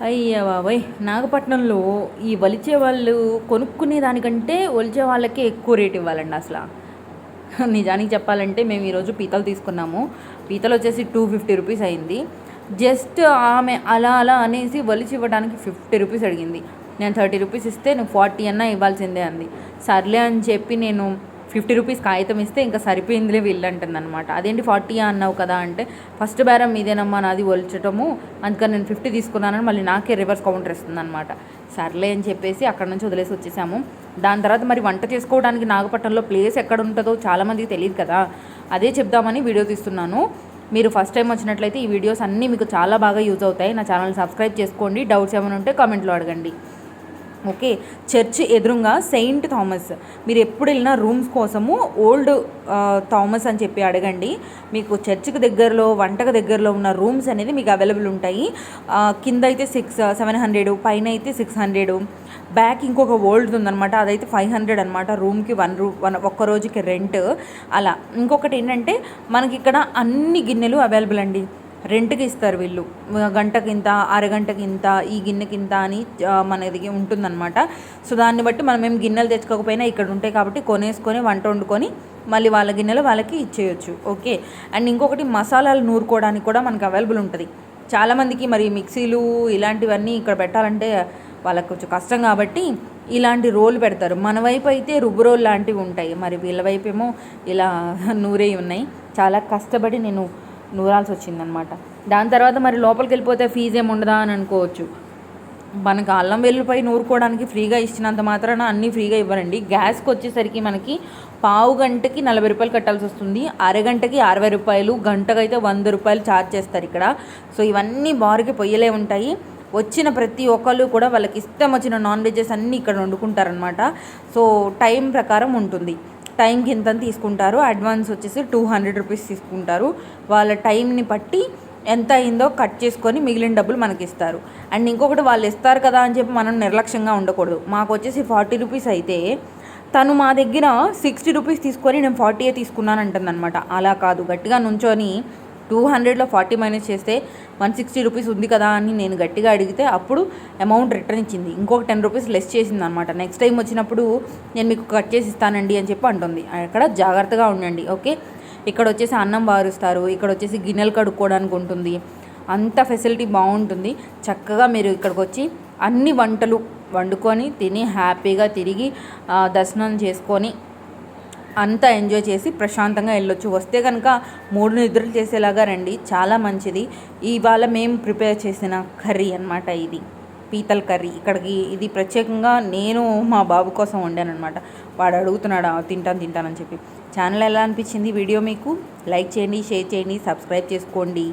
అయ్యా బాబోయ్! నాగపట్నంలో ఈ వలిచే వాళ్ళు కొనుక్కునే దానికంటే వలిచే వాళ్ళకే ఎక్కువ రేట్ ఇవ్వాలండి అసలు. నిజానికి చెప్పాలంటే మేము ఈరోజు పీతలు తీసుకున్నాము. పీతలు వచ్చేసి టూ ఫిఫ్టీ రూపీస్ అయింది. జస్ట్ ఆమె అలా అలా అనేసి వలిచి ఇవ్వడానికి ఫిఫ్టీ రూపీస్ అడిగింది. నేను థర్టీ రూపీస్ ఇస్తే నువ్వు ఫార్టీ అన్నా ఇవ్వాల్సిందే అంది. సర్లే అని చెప్పి నేను ఫిఫ్టీ రూపీస్ కాగితం ఇస్తే ఇంకా సరిపోయిందిలే వీళ్ళు అంటుంది అదేంటి ఫార్టీ అన్నావు కదా అంటే ఫస్ట్ బేరం మీదేనమ్మా నాది ఒలిచటము అందుకని నేను ఫిఫ్టీ తీసుకున్నానని మళ్ళీ నాకే రివర్స్ కౌంటర్ ఇస్తుందన్నమాట. సర్లే అని చెప్పేసి అక్కడ నుంచి వదిలేసి వచ్చేసాము. దాని తర్వాత మరి వంట చేసుకోవడానికి నాగపట్నంలో ప్లేస్ ఎక్కడ ఉంటుందో చాలామందికి తెలియదు కదా. అదే చెప్దామని వీడియో తీస్తున్నాను. మీరు ఫస్ట్ టైం వచ్చినట్లయితే ఈ వీడియోస్ అన్నీ మీకు చాలా బాగా యూజ్ అవుతాయి. నా ఛానల్ సబ్స్క్రైబ్ చేసుకోండి. డౌట్స్ ఏమైనా ఉంటే కామెంట్లో అడగండి. ఓకే. చర్చ్ ఎదురుగా సెయింట్ థామస్. మీరు ఎప్పుడు వెళ్ళినా రూమ్స్ కోసము ఓల్డ్ థామస్ అని చెప్పి అడగండి. మీకు చర్చ్కి దగ్గరలో వంటకు దగ్గరలో ఉన్న రూమ్స్ అనేది మీకు అవైలబుల్ ఉంటాయి. కింద అయితే సిక్స్ సెవెన్ హండ్రెడ్ పైన అయితే సిక్స్ హండ్రెడ్. బ్యాక్ ఇంకొక ఓల్డ్ ఉందన్నమాట. అదైతే ఫైవ్ హండ్రెడ్ అనమాట రూమ్కి వన్ రూ వన్ ఒక్క రోజుకి రెంట్. అలా. ఇంకొకటి ఏంటంటే మనకి ఇక్కడ అన్ని గిన్నెలు అవైలబుల్ అండి. రెంట్కి ఇస్తారు వీళ్ళు. గంటకి ఇంత అరగంటకి ఇంత ఈ గిన్నెకి ఇంత అని మనది ఉంటుందన్నమాట. సో దాన్ని బట్టి మనం ఏం గిన్నెలు తెచ్చుకోకపోయినా ఇక్కడ ఉంటాయి కాబట్టి కొనేసుకొని వంట వండుకొని మళ్ళీ వాళ్ళ గిన్నెలు వాళ్ళకి ఇచ్చేయచ్చు. ఓకే? అండ్ ఇంకొకటి మసాలాలు నూరుకోవడానికి కూడా మనకి అవైలబుల్ ఉంటుంది. చాలామందికి మరి మిక్సీలు ఇలాంటివన్నీ ఇక్కడ పెట్టాలంటే వాళ్ళకి కొంచెం కష్టం కాబట్టి ఇలాంటి రోలు పెడతారు. మన వైపు అయితే రుబ్బు రోల్ లాంటివి ఉంటాయి. మరి వీళ్ళ వైపు ఏమో ఇలా నూరే ఉన్నాయి. చాలా కష్టపడి నేను నూరాల్సి వచ్చిందనమాట దాని తర్వాత మరి లోపలికి వెళ్ళిపోతే ఫీజు ఏమి ఉండదా అని అనుకోవచ్చు. మనకు అల్లం వెల్లుల్లిపై నూరుకోవడానికి ఫ్రీగా ఇచ్చినంత మాత్రాన అన్నీ ఫ్రీగా ఇవ్వరండి. గ్యాస్కి వచ్చేసరికి మనకి పావు గంటకి నలభై రూపాయలు కట్టాల్సి వస్తుంది అరగంటకి అరవై రూపాయలు గంటకైతే వంద రూపాయలు ఛార్జ్ చేస్తారు ఇక్కడ. సో ఇవన్నీ బారుకి పొయ్యలే ఉంటాయి. వచ్చిన ప్రతి ఒక్కళ్ళు కూడా వాళ్ళకి ఇష్టం వచ్చిన నాన్ వెజెస్ అన్నీ ఇక్కడ వండుకుంటారనమాట. సో టైం ప్రకారం ఉంటుంది. టైంకి ఇంత తీసుకుంటారు. అడ్వాన్స్ వచ్చేసి టూ హండ్రెడ్ రూపీస్ తీసుకుంటారు. వాళ్ళ టైంని బట్టి ఎంత అయిందో కట్ చేసుకొని మిగిలిన డబ్బులు మనకి ఇస్తారు అండ్ ఇంకొకటి వాళ్ళు ఇస్తారు కదా అని చెప్పి మనం నిర్లక్ష్యంగా ఉండకూడదు. మాకు వచ్చేసి ఫార్టీ రూపీస్ అయితే తను మా దగ్గర సిక్స్టీ రూపీస్ తీసుకొని నేను ఫార్టీయే తీసుకున్నాను అంటుందన్నమాట. అలా కాదు. గట్టిగా నుంచొని టూ హండ్రెడ్లో ఫార్టీ మైనస్ చేస్తే వన్ సిక్స్టీ రూపీస్ ఉంది కదా అని నేను గట్టిగా అడిగితే అప్పుడు అమౌంట్ రిటర్న్ ఇచ్చింది. ఇంకొక టెన్ రూపీస్ లెస్ చేసింది అనమాట నెక్స్ట్ టైం వచ్చినప్పుడు నేను మీకు కట్ చేసి ఇస్తానండి అని చెప్పి అంటుంది. అక్కడ జాగ్రత్తగా ఉండండి ఓకే? ఇక్కడ వచ్చేసి అన్నం బారుస్తారు ఇక్కడ వచ్చేసి గిన్నెలు కడుక్కోవడానికి ఉంటుంది. అంత ఫెసిలిటీ బాగుంటుంది. చక్కగా మీరు ఇక్కడికి వచ్చి అన్ని వంటలు వండుకొని తిని హ్యాపీగా తిరిగి దర్శనం చేసుకొని అంతా ఎంజాయ్ చేసి ప్రశాంతంగా వెళ్ళొచ్చు. వస్తే కనుక మూడు నిద్రలు చేసేలాగా రండి. చాలా మంచిది. ఇవాళ మేము ప్రిపేర్ చేసిన కర్రీ అన్నమాట ఇది. పీతల కర్రీ. ఇక్కడికి ఇది ప్రత్యేకంగా నేను మా బాబు కోసం వండాను అనమాట వాడు అడుగుతున్నాడు తింటాను తింటానని చెప్పి. ఛానల్ ఎలా అనిపించింది? వీడియో మీకు లైక్ చేయండి షేర్ చేయండి సబ్స్క్రైబ్ చేసుకోండి.